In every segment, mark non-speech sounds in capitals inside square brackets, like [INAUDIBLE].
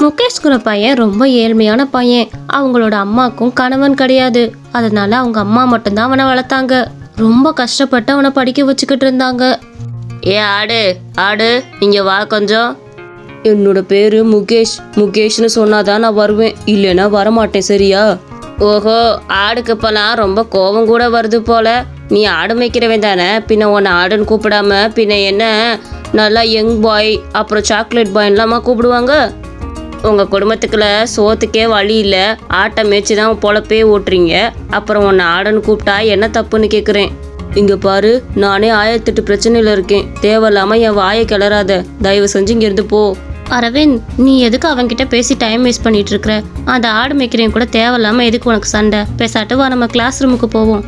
முகேஷ்குற பையன் ரொம்ப ஏழ்மையான பையன். அவங்களோட அம்மாக்கும் கணவன் கிடையாது. அதனால அவங்க அம்மா மட்டும்தான் அவனை வளர்த்தாங்க. ரொம்ப கஷ்டப்பட்டு அவனை படிக்க வச்சுக்கிட்டு இருந்தாங்க. ஏ ஆடு ஆடு இங்க வா கொஞ்சம். என்னோட பேரு முகேஷ். முகேஷ்னு சொன்னாதான் நான் வருவேன். இல்லைன்னா வரமாட்டேன் சரியா? ஓஹோ ஆடுக்கு இப்பெல்லாம் ரொம்ப கோபம் கூட வருது போல. நீ ஆடு மேய்க்கிறவன் தானே? பின்ன உன்னை ஆடுன்னு கூப்பிடாம பின்ன என்ன? நல்லா யங் பாய் அப்புறம் சாக்லேட் பாய்லாமா கூப்பிடுவாங்க? உங்க குடும்பத்துக்குள்ள சோத்துக்கே வழி இல்லை. ஆட்டை மேய்ச்சி தான் பொழப்பே ஓட்டுறீங்க. அப்புறம் உன்னை ஆடன்னு கூப்பிட்டா என்ன தப்புன்னு கேட்குறேன் இங்க பாரு நானே ஆயிரத்தெட்டு பிரச்சனையில இருக்கேன். தேவையில்லாம என் வாயை கிளறாத. தயவு செஞ்சு இங்க இருந்து போ. அரவிந்த் நீ எதுக்கு அவன்கிட்ட பேசி டைம் வேஸ்ட் பண்ணிட்டு இருக்கிற? அந்த ஆடு மேய்க்கிறேன் கூட தேவையில்லாம எதுக்கு உனக்கு சண்டை? பேசாட்டு வா நம்ம கிளாஸ் ரூமுக்கு போவோம்.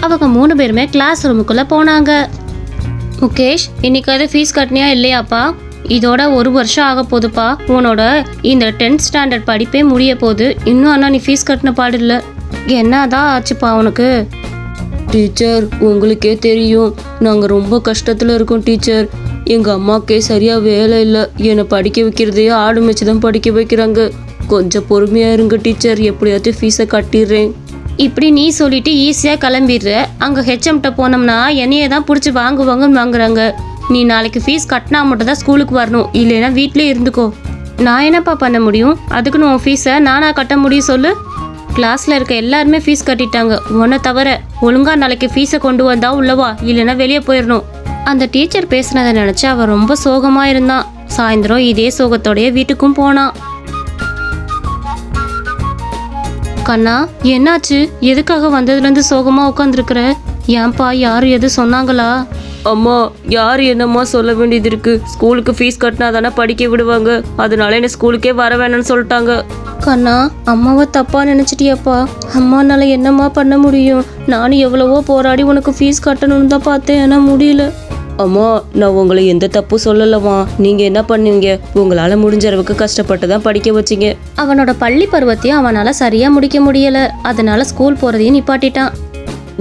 அவங்க மூணு பேருமே கிளாஸ் ரூமுக்குள்ள போனாங்க. முகேஷ் இன்னைக்காவது ஃபீஸ் கட்டினியா இல்லையாப்பா? இதோட ஒரு வருஷம் ஆக போகுதுப்பா உன்னோட இந்த டென்த் ஸ்டாண்டர்ட் படிப்பே முடிய போகுது இன்னும் அண்ணா நீ ஃபீஸ் கட்டின பாடு இல்லை. என்னதான் ஆச்சுப்பா உனக்கு? டீச்சர் உங்களுக்கே தெரியும். நாங்கள் ரொம்ப கஷ்டத்தில் இருக்கோம் டீச்சர் எங்கள் அம்மாக்கே சரியாக வேலை இல்லை. என்னை படிக்க வைக்கிறதே ஆடு மேய்ச்சி தான் படிக்க வைக்கிறாங்க. கொஞ்சம் பொறுமையாக இருங்க டீச்சர் எப்படியாச்சும் ஃபீஸை கட்டிடுறேன். இப்படி நீ சொல்லிட்டு ஈஸியாக கிளம்பிடுற. அங்கே ஹெச்எம்கிட்ட போனோம்னா என்னையே தான் பிடிச்சி வாங்குவாங்கன்னு வாங்குறாங்க. நீ நாளைக்கு ஃபீஸ் கட்டினா மட்டும் தான் ஸ்கூலுக்கு வரணும். இல்லைன்னா வீட்டிலே இருந்துக்கோ. நான் என்னப்பா பண்ண முடியும்? அதுக்குன்னு உன் ஃபீஸை நானா கட்ட முடியும் சொல்லு. கிளாஸில் இருக்க எல்லாருமே ஃபீஸ் கட்டிட்டாங்க. உன்னை தவிர ஒழுங்காக நாளைக்கு ஃபீஸை கொண்டு வந்தா உள்ளவா இல்லைன்னா வெளியே போயிடணும். அந்த டீச்சர் பேசுனதை நினச்சி அவன் ரொம்ப சோகமாக இருந்தான். சாயந்தரம் இதே சோகத்தோடைய வீட்டுக்கும் போனான். கண்ணா என்னாச்சு? எதுக்காக வந்ததுலேருந்து சோகமாக உட்காந்துருக்குற ஏன்பா யாரும் எதுவும் சொன்னாங்களா? அம்மா யார் என்னம்மா சொல்ல வேண்டியது இருக்கு? ஸ்கூலுக்கு ஃபீஸ் கட்டினா தானே படிக்க விடுவாங்க. அதனால என்ன ஸ்கூலுக்கே வர வேணாம்னு சொல்லிட்டாங்க. கண்ணா அம்மாவை தப்பா நினச்சிட்டியாப்பா? அம்மானால என்னம்மா பண்ண முடியும்? நானும் எவ்வளவோ போராடி உனக்கு ஃபீஸ் கட்டணும்னு தான் பார்த்தேன். ஆனால் முடியல. அம்மா நான் உங்களை எந்த தப்பும் சொல்லலம்மா. நீங்க என்ன பண்ணீங்க? உங்களால முடிஞ்ச அளவுக்கு கஷ்டப்பட்டு தான் படிக்க வச்சீங்க. அவனோட பள்ளி பருவத்தையும் அவனால் சரியாக முடிக்க முடியல. அதனால ஸ்கூல் போகிறதையும் நிப்பாட்டிட்டான்.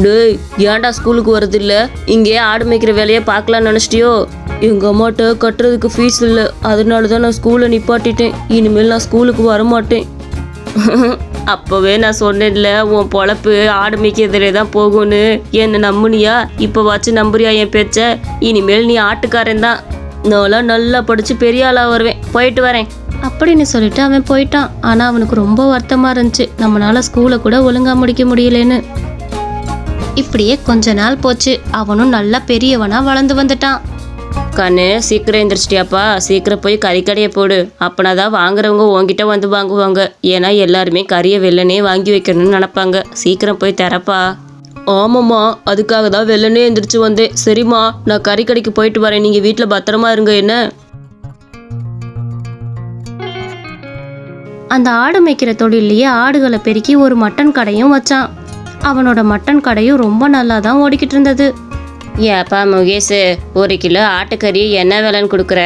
டேய் ஏன்டா ஸ்கூலுக்கு வருது இல்லை இங்கே ஆடு மேய்க்கிற வேலையை பார்க்கலாம்னு நினச்சிட்டியோ? எங்கள் அம்மாட்ட கட்டுறதுக்கு ஃபீஸ் இல்லை. அதனால தான் நான் ஸ்கூலை நிப்பாட்டிட்டேன். இனிமேல் நான் ஸ்கூலுக்கு வரமாட்டேன். [LAUGHS] அப்போவே நான் சொன்னேன்ல உன் பொழப்பு ஆடு மேய்க்கிறதுலே தான் போகும்னு. என்னை நம்புனியா? இப்போ வச்சு நம்புறியா என் பேச்ச? இனிமேல் நீ ஆட்டுக்காரன் தான். நான்லாம் நல்லா படித்து பெரிய ஆளாக வருவேன். போயிட்டு வரேன். அப்படின்னு சொல்லிட்டு அவன் போயிட்டான். ஆனால் அவனுக்கு ரொம்ப வருத்தமாக இருந்துச்சு. நம்மளால ஸ்கூலை கூட ஒழுங்காக முடிக்க முடியலன்னு. இப்படியே கொஞ்ச நாள் போச்சு. அவனும் நல்லா பெரியவனா வளர்ந்து வந்துட்டான். கண்ணு சீக்கிரம் எந்திரிச்சிட்டியாப்பா. சீக்கிரம் போய் கறிக்கடையை போடு. அப்பனா தான் வாங்குறவங்க உன்கிட்ட வந்து வாங்குவாங்க. ஏன்னா எல்லாருமே கறியை வெள்ளனே வாங்கி வைக்கணும்னு நினப்பாங்க. சீக்கிரம் போய் தரப்பா. ஆமாம்மா. அதுக்காக தான் வெள்ளனே எந்திரிச்சு வந்தேன். சரிம்மா. நான் கறிக்கடைக்கு போயிட்டு வரேன். நீங்கள் வீட்டில் பத்திரமா இருங்க என்ன? அந்த ஆடு மேய்க்கிற தொழிலையே ஆடுகளை பெருக்கி ஒரு மட்டன் கடையும் வச்சான். அவனோட மட்டன் கடையும் ரொம்ப நல்லா தான் ஓடிக்கிட்டு இருந்தது ஏப்பா முகேஷ் ஒரு கிலோ ஆட்டுக்கறி என்ன விலைன்னு கொடுக்குற?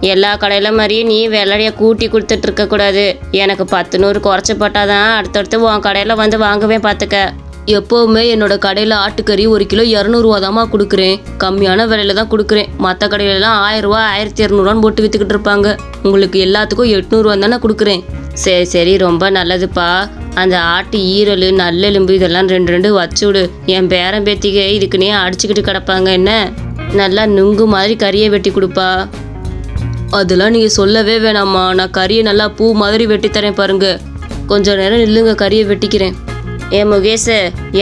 எல்லா கடையில மாதிரியே நீ விலைய கூட்டி கொடுத்துட்டு இருக்க கூடாது. எனக்கு பத்து நூறு குறைச்சி போட்டாதான் அடுத்தடுத்து உன் கடையில் வந்து வாங்குவேன் பார்த்துக்க எப்போவுமே என்னோட கடையில் ஆட்டுக்கறி ஒரு கிலோ இரநூறுவா தாம்மா கொடுக்குறேன். கம்மியான விலையில தான் கொடுக்குறேன். மற்ற கடையிலலாம் ஆயிரம் ரூபா ஆயிரத்தி இரநூறுவான்னு போட்டு விற்றுக்கிட்டு இருப்பாங்க. உங்களுக்கு எல்லாத்துக்கும் எட்நூறுவா தானே கொடுக்குறேன். சரி சரி ரொம்ப நல்லதுப்பா. அந்த ஆட்டு ஈரல் நல்லெலும்பு இதெல்லாம் ரெண்டு ரெண்டு வச்சு விடு. என் பேரன் பேத்திக்கு இதுக்குன்னே அடிச்சுக்கிட்டு கிடப்பாங்க என்ன? நல்லா நுங்கு மாதிரி கறியை வெட்டி கொடுப்பா. அதெல்லாம் நீங்கள் சொல்லவே வேணாம்மா. நான் கறியை நல்லா பூ மாதிரி வெட்டி தரேன் பாருங்க. கொஞ்சம் நேரம் நில்லுங்க கறியை வெட்டிக்கிறேன். ஏ முகேஷ்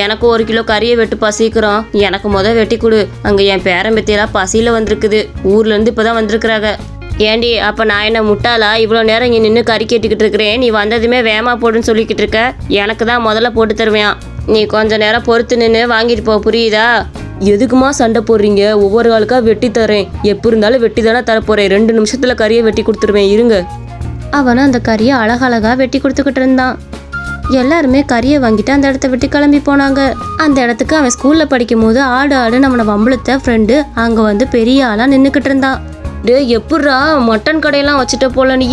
எனக்கு ஒரு கிலோ கறியை வெட்டுப்பா சீக்கிரம். எனக்கு முத வெட்டி கொடு. அங்கே என் பேரன் பேத்தியெல்லாம் பசியில் வந்திருக்குது. ஊர்லேருந்து இப்போ தான் வந்திருக்கிறாங்க. ஏண்டி அப்போ நான் என்ன முட்டாளா? இவ்வளோ நேரம் இங்கே நின்று கறி கேட்டுக்கிட்டு இருக்கிறேன். நீ வந்ததுமே வேமா போடுன்னு சொல்லிக்கிட்டு இருக்க. எனக்கு தான் முதல்ல போட்டு தருவேன். நீ கொஞ்ச நேரம் பொறுத்து நின்று வாங்கிட்டு போ புரியுதா? எதுக்குமா சண்டை போடுறீங்க? ஒவ்வொரு ஆளுக்கா வெட்டி தரேன். எப்போ இருந்தாலும் வெட்டி தானே தரப்போறேன். ரெண்டு நிமிஷத்தில் கறியை வெட்டி கொடுத்துருவேன். இருங்க. அவன் அந்த கறியை அழகழகா வெட்டி கொடுத்துக்கிட்டு இருந்தான். எல்லாருமே கறியை வாங்கிட்டு அந்த இடத்த விட்டு கிளம்பி போனாங்க. அந்த இடத்துக்கு அவன் ஸ்கூல்ல படிக்கும் போது ஆடு ஆடு நம்மளோட வம்பளுத்த ஃப்ரெண்டு அங்க வந்து பெரிய ஆளா நின்னுக்கிட்டு இருந்தான். டே எப்பட்றா மட்டன் கடையெல்லாம் வச்சுட்ட போல நீ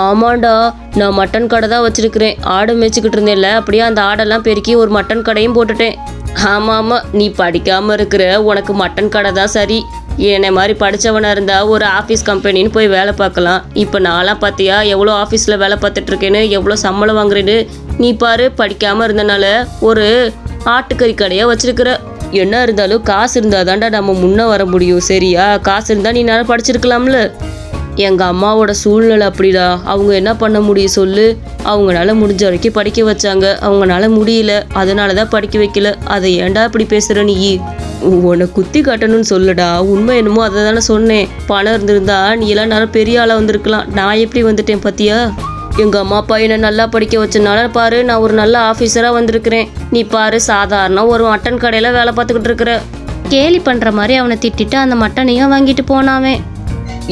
ஆமாண்டா நான் மட்டன் கடை தான் வச்சிருக்கிறேன். ஆடு மேய்ச்சிக்கிட்டு இருந்தேன்ல அப்படியே அந்த ஆடெல்லாம் பெருக்கி ஒரு மட்டன் கடையும் போட்டுட்டேன். ஆமாம் ஆமாம் நீ படிக்காமல் இருக்கிற உனக்கு மட்டன் கடை தான் சரி. என்னை மாதிரி படித்தவனாக இருந்தால் ஒரு ஆஃபீஸ் கம்பெனின்னு போய் வேலை பார்க்கலாம். இப்போ நான்லாம் பார்த்தியா எவ்வளோ ஆஃபீஸில் வேலை பார்த்துட்ருக்கேன்னு எவ்வளோ சம்பளம் வாங்குறேன்னு. நீ பாரு படிக்காமல் இருந்தனால ஒரு ஆட்டுக்கறி கடையாக வச்சிருக்கிற. என்ன இருந்தாலும் காசு இருந்தால் தான்டா நம்ம முன்னே வர முடியும் சரியா? காசு இருந்தால் நீ நேரம் படிச்சிருக்கலாம்ல. எங்கள் அம்மாவோட சூழ்நிலை அப்படிடா. அவங்க என்ன பண்ண முடியும் சொல்லு. அவங்களால முடிஞ்ச வரைக்கும் படிக்க வச்சாங்க. அவங்களால முடியல. அதனால தான் படிக்க வைக்கல. அதை ஏன்டா இப்படி பேசுகிற நீ? உன்னை குத்தி காட்டணும்னு சொல்லுடா. உண்மை என்னமோ அதை தானே சொன்னேன். பணம் இருந்திருந்தா நீ எல்லாம் நேரம் பெரிய ஆளாக வந்திருக்கலாம். நான் எப்படி வந்துட்டேன் பத்தியா? எங்கள் அம்மா அப்பா என்னை நல்லா படிக்க வச்சனால பாரு நான் ஒரு நல்ல ஆஃபீஸராக வந்திருக்கிறேன். நீ பாரு சாதாரண ஒரு மட்டன் கடையில் வேலை பார்த்துக்கிட்டு இருக்கிற. கேலி பண்ணுற மாதிரி அவனை திட்டிட்டு அந்த மட்டனையும் வாங்கிட்டு போனாவே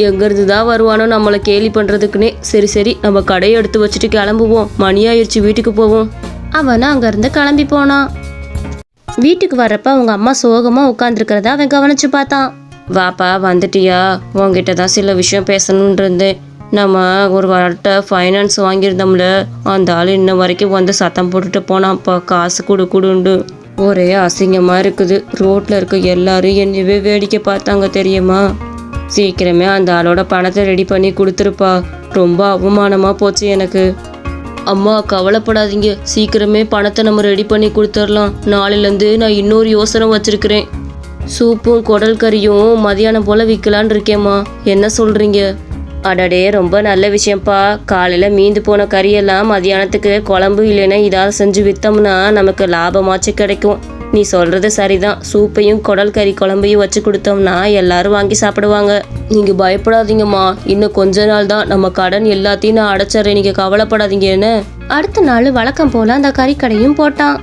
எங்கேருந்து தான் வருவானோ நம்மளை கேலி பண்ணுறதுக்குன்னே சரி சரி நம்ம கடையை எடுத்து வச்சுட்டு கிளம்புவோம். மணி ஆயிடுச்சு வீட்டுக்கு போவோம். அவனும் அங்கேருந்து கிளம்பி போனான். வீட்டுக்கு வர்றப்ப அவங்க அம்மா சோகமாக உட்காந்துருக்கிறத அவன் கவனிச்சு பார்த்தான். வாப்பா வந்துட்டியா? உங்ககிட்ட தான் சில விஷயம் பேசணும்னு இருந்தேன். நம்ம ஒரு வரட்ட ஃபைனான்ஸ் வாங்கியிருந்தோம்ல அந்த ஆள் இன்ன வரைக்கும் வந்து சத்தம் போட்டுட்டு போனான்ப்பா காசு கொடு கொடுண்டு ஒரே அசிங்கமாக இருக்குது. ரோட்டில் இருக்க எல்லாரும் என்னவே வேடிக்கை பார்த்தாங்க தெரியுமா? சீக்கிரமே அந்த ஆளோட பணத்தை ரெடி பண்ணி கொடுத்துருப்பா. ரொம்ப அவமானமாக போச்சு எனக்கு. அம்மா கவலைப்படாதீங்க. சீக்கிரமே பணத்தை நம்ம ரெடி பண்ணி கொடுத்துடலாம் நாளையிலேருந்து நான் இன்னொரு யோசனை வச்சுருக்கிறேன். சூப்பும் குடல் கறியும் மதியானம் போல் விற்கலான் இருக்கேம்மா. என்ன சொல்கிறீங்க அடடே ரொம்ப நல்ல விஷயம்ப்பா. காலையில் மீந்து போன கறியெல்லாம் மதியானத்துக்கு குழம்பு இல்லைன்னா இதாவது செஞ்சு விற்றோம்னா நமக்கு லாபமாச்சு கிடைக்கும். நீ சொல்கிறது சரிதான். சூப்பையும் குடல் கறி குழம்பையும் வச்சு கொடுத்தோம்னா எல்லாரும் வாங்கி சாப்பிடுவாங்க. நீங்கள் பயப்படாதீங்கம்மா. இன்னும் கொஞ்ச நாள் தான். நம்ம கடன் எல்லாத்தையும் நான் அடைச்சிட்றேன். நீங்கள் கவலைப்படாதீங்கன்னு. அடுத்த நாள் வழக்கம் போல் அந்த கறிக்கடையும் போட்டான்.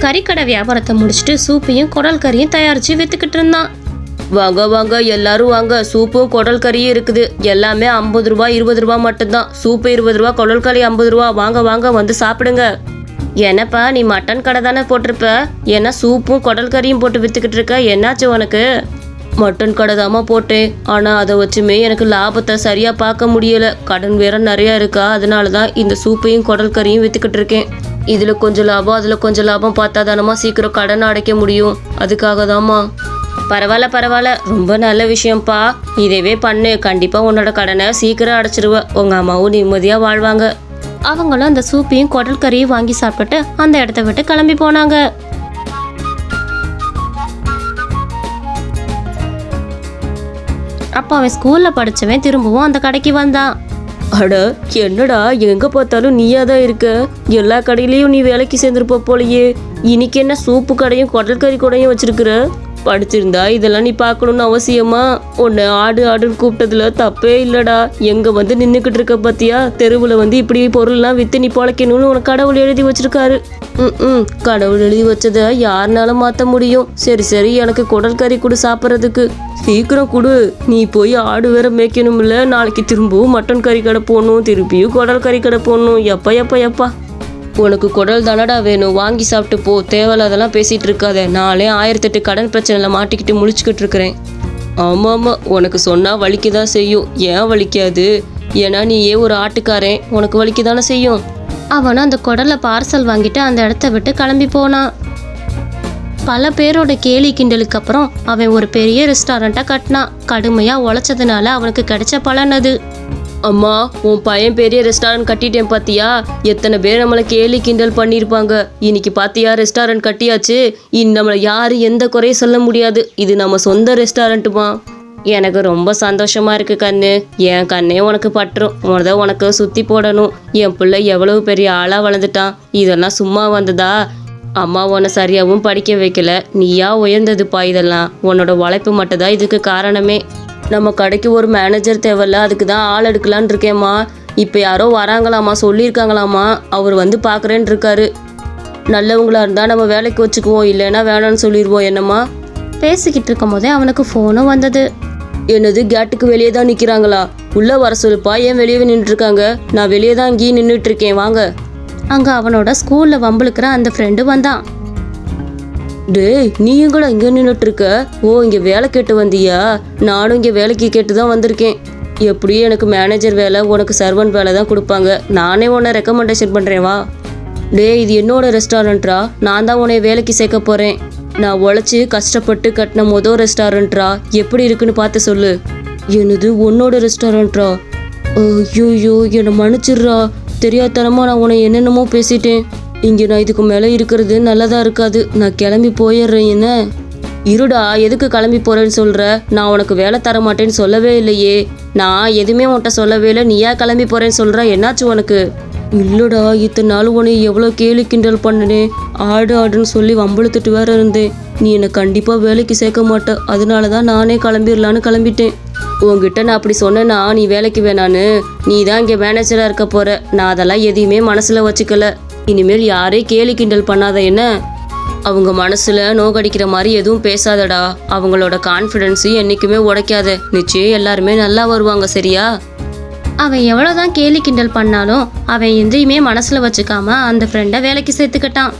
கறிக்கடை வியாபாரத்தை முடிச்சுட்டு சூப்பையும் குடல் கறியும் தயாரித்து விற்றுக்கிட்டு இருந்தான். வாங்க வாங்க எல்லாரும் வாங்க. சூப்பும் குடல் கறியும் இருக்குது. எல்லாமே ஐம்பது ரூபா இருபது ரூபா மட்டும்தான். சூப்பு இருபது ரூபா குடல் கறி ஐம்பது ரூபா. வாங்க வாங்க வந்து சாப்பிடுங்க. என்னப்பா நீ மட்டன் கடை தானே போட்டிருப்ப? ஏன்னா சூப்பும் குடல் கறியும் போட்டு வித்துக்கிட்டு இருக்க? என்னாச்சு உனக்கு? மட்டன் கடை தாமா போட்டேன். ஆனால் அதை வச்சுமே எனக்கு லாபத்தை சரியாக பார்க்க முடியலை. கடன் வேற நிறையா இருக்கா? அதனால தான் இந்த சூப்பையும் குடல் கறியும் வித்துக்கிட்டு இருக்கேன். இதில் கொஞ்சம் லாபம் அதில் கொஞ்சம் லாபம் பார்த்தா தானம்மா சீக்கிரம் கடன் அடைக்க முடியும். அதுக்காக தாம்மா பரவாயில்ல பரவாயில்ல. ரொம்ப நல்ல விஷயம்ப்பா. இதேவே பண்ணு. கண்டிப்பாக உன்னோட கடனை சீக்கிரம் அடைச்சிருவ. உங்கள் அம்மாவும் நிம்மதியாக வாழ்வாங்க. அவங்களும் அந்த சூப்பையும் குடல் கறியும் வாங்கி சாப்பிட்டுட்டு அந்த இடத்த விட்டு கிளம்பி போனாங்க. அப்போ அவன் ஸ்கூலில் படித்தவன் திரும்பவும் அந்த கடைக்கு வந்தான். அட என்னடா? எங்கே பார்த்தாலும் நீயா தான் இருக்க. எல்லா கடையிலையும் நீ வேலைக்கு சேர்ந்துருப்ப போலயே. இன்னைக்கு என்ன சூப்பு கடையும் குடல் கறி கடையும் வச்சிருக்கிற? படிச்சிருந்தா இதெல்லாம் நீ பார்க்கணும்னு அவசியமா? உன்னை ஆடு ஆடுன்னு கூப்பிட்டதுல தப்பே இல்லடா. எங்க வந்து நின்றுக்கிட்டு இருக்க பத்தியா? தெருவில் வந்து இப்படி பொருள்லாம் வித்து நீ பொழைக்கணும்னு உனக்கு கடவுள் எழுதி வச்சிருக்காரு. ம் ம். கடவுள் எழுதி வச்சதை யாருனால மாற்ற முடியும்? சரி சரி. எனக்கு குடல் கறி கொடு சாப்பிட்றதுக்கு. சீக்கிரம் கொடு. நீ போய் ஆடு வேற மேய்க்கணும்ல. நாளைக்கு திரும்பவும் மட்டன் கறி கடை போடணும் திருப்பியும் குடல் கறி கடை போடணும் எப்பா எப்பா எப்பா. உனக்கு குடல் தானடா வேணும்? வாங்கி சாப்பிட்டு போ. தேவையில்லாதெல்லாம் பேசிகிட்டு இருக்காத. நாளே ஆயிரத்தெட்டு கடன் பிரச்சனையில் மாட்டிக்கிட்டு முழிச்சுக்கிட்டு இருக்கிறேன். ஆமாம் ஆமாம் உனக்கு சொன்னால் வலிக்க தான் செய்யும். ஏன் வலிக்காது? ஏன்னா நீ ஏன் ஒரு ஆட்டுக்காரன். உனக்கு வலிக்க தானே செய்யும்? அவனும் அந்த குடலை பார்சல் வாங்கிட்டு அந்த இடத்த விட்டு கிளம்பி போனான். பல பேரோட கேலி கிண்டலுக்கு அப்புறம் அவன் ஒரு பெரிய ரெஸ்டாரண்ட்டாக கட்டினான். கடுமையாக உழைச்சதுனால அவனுக்கு கிடைச்ச பலன் அது. அம்மா உன் பையன் பெரிய ரெஸ்டாரண்ட் கட்டிட்டேன் பாத்தியா? எத்தனை பேர் நம்மளை கேலி கிண்டல் பண்ணியிருப்பாங்க இன்னைக்கு பாத்தியா ரெஸ்டாரண்ட் கட்டியாச்சு. இன் நம்மளை யாரும் எந்த குறையும் சொல்ல முடியாது. இது நம்ம சொந்த ரெஸ்டாரண்ட்டுமா எனக்கு ரொம்ப சந்தோஷமா இருக்கு கண்ணு. என் கண்ணே உனக்கு பற்றும். முத உனக்கு சுத்தி போடணும். என் பிள்ளை எவ்வளவு பெரிய ஆளா வளர்ந்துட்டான். இதெல்லாம் சும்மா வந்ததா? அம்மா உன்னை சரியாகவும் படிக்க வைக்கல. நீயா உயர்ந்ததுப்பா இதெல்லாம். உன்னோட உழைப்பு மட்டும்தான் இதுக்கு காரணமே. நம்ம கடைக்கு ஒரு மேனேஜர் தேவையில்ல அதுக்கு தான் ஆள் எடுக்கலான்னு இருக்கேம்மா. இப்போ யாரோ வராங்களாம்மா சொல்லியிருக்காங்களாம்மா. அவர் வந்து பார்க்குறேன்னு இருக்காரு. நல்லவங்களா இருந்தால் நம்ம வேலைக்கு வச்சுக்குவோம் இல்லைன்னா வேணாம்னு சொல்லிடுவோம் என்னம்மா? பேசிக்கிட்டு இருக்கும் போதே அவனுக்கு ஃபோனும் வந்தது. என்னது கேட்டுக்கு வெளியே தான் நிற்கிறாங்களா உள்ளே வர சொல்லுப்பா ஏன் வெளியே நின்றுட்டுருக்காங்க? நான் வெளியே தான் இங்கேயும் நின்றுட்டு இருக்கேன் வாங்க. அங்கே அவனோட ஸ்கூலில் வம்பிழுக்கிற அந்த ஃப்ரெண்டு வந்தான். டேய் நீ எங்கடா இங்க நின்றுட்டு இருக்க ஓ இங்கே வேலை கேட்டு வந்தியா? நானும் இங்கே வேலைக்கு கேட்டு தான் வந்திருக்கேன். எப்படியும் எனக்கு மேனேஜர் வேலை உனக்கு சர்வன்ட் வேலை தான் கொடுப்பாங்க. நானே உன்னை ரெக்கமெண்டேஷன் பண்ணுறேன் வா. டேய் இது என்னோட ரெஸ்டாரண்ட்ரா நான் தான் உன்னை வேலைக்கு சேர்க்க போகிறேன் நான் உழைச்சி கஷ்டப்பட்டு கட்டின மொதல் ரெஸ்டாரண்ட்ரா எப்படி இருக்குன்னு பார்த்து சொல்லு. என்னது உன்னோட ரெஸ்டாரண்ட்ரா ஐயோ என்னை மன்னிச்சிடுறா. தெரியாதனமா நான் உன்னை என்னென்னமோ பேசிட்டேன். இங்கே நான் இதுக்கு மேலே இருக்கிறது நல்லதா இருக்காது. நான் கிளம்பி போயிடுறேன் என்ன? இருடா எதுக்கு கிளம்பி போறேன்னு சொல்ற? நான் உனக்கு வேலை தர மாட்டேன்னு சொல்லவே இல்லையே. நான் எதுவுமே உன்கிட்ட சொல்லவே இல்லை. நீயா கிளம்பி போறேன்னு சொல்ற? என்னாச்சு உனக்கு? இல்லடா இத்தனை நாள் உன்னை எவ்வளோ கேலி கிண்டல் பண்ணினேன் ஆடு ஆடுன்னு சொல்லி வம்பளுத்துட்டு வேற இருந்தேன். நீ என்னை கண்டிப்பாக வேலைக்கு சேர்க்க மாட்ட. அதனால தான் நானே கிளம்பிடலான்னு கிளம்பிட்டேன். உங்ககிட்ட நான் அப்படி சொன்னேன்னா நீ வேலைக்கு வேணான்னு. நீ தான் இங்கே மேனேஜராக இருக்க போற. நான் அதெல்லாம் எதையுமே மனசில் வச்சுக்கல. இனிமேல் யாரையும் கேலி கிண்டல் பண்ணாத என்ன? அவங்க மனசுல நோகடிக்கிற மாதிரி எதுவும் பேசாதடா. அவங்களோட கான்ஃபிடென்ஸு என்றைக்குமே உடைக்காத. நிச்சயம் எல்லாருமே நல்லா வருவாங்க சரியா? அவன் எவ்வளோதான் கேலி கிண்டல் பண்ணாலும் அவன் எதையுமே மனசில் வச்சுக்காம அந்த ஃப்ரெண்டை வேலைக்கு சேர்த்துக்கிட்டான்.